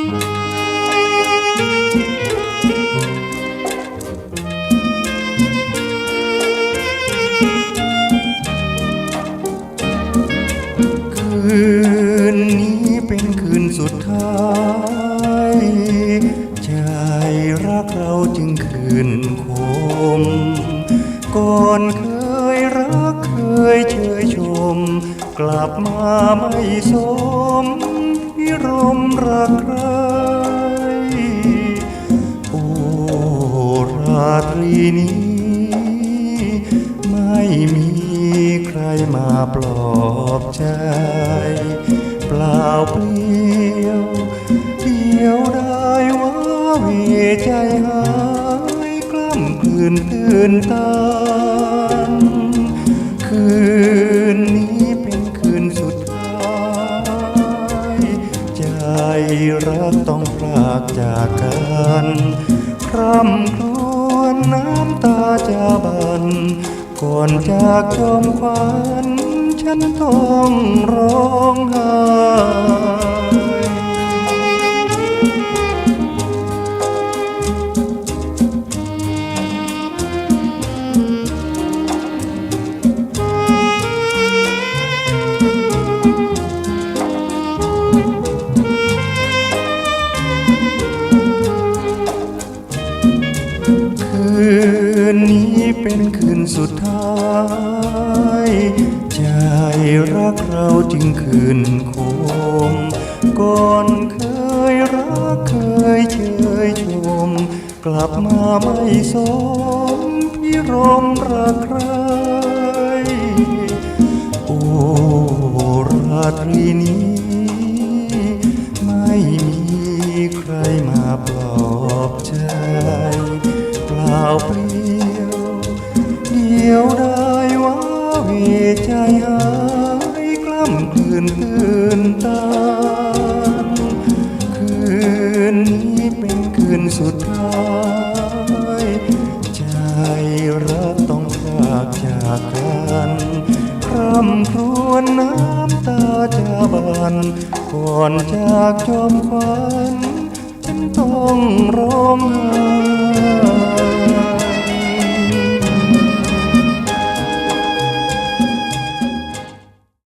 คืนนี้เป็นคืนสุดท้ายใจรักเราจึงคืนคม ก่อนเคยรักเคยเชยชม กลับมาไม่สม พิรมรักใครโอ้ราตรีนี้ ไม่มีใครมาปลอบใจ เปล่าเปลี่ยวเดียวได้ว่าเวใจหายกล้ำกลืนตื่นตานคืน รักต้องพลากจากกันพร่ำครวญน้ำตาจะบัน ก่อนจากจอมควันฉันต้องร้องไห้ นนี้เป็นคืนสุดท้าย ใจรักเราจึงคืนคม ก่อนเคยรักเคยเชยชม กลับมาไม่สมพิรมรักใคร โอ้ราตรีนี้ ยวได้ว่าเวใจหายกล้ำกลืนตื่นตาคืนนี้เป็นคืนสุดท้าย ใจรักต้องพากจากกันคร่ำครวญน้ำตาจะบันก่อนจากจอมขวัญฉันต้องร้องไห้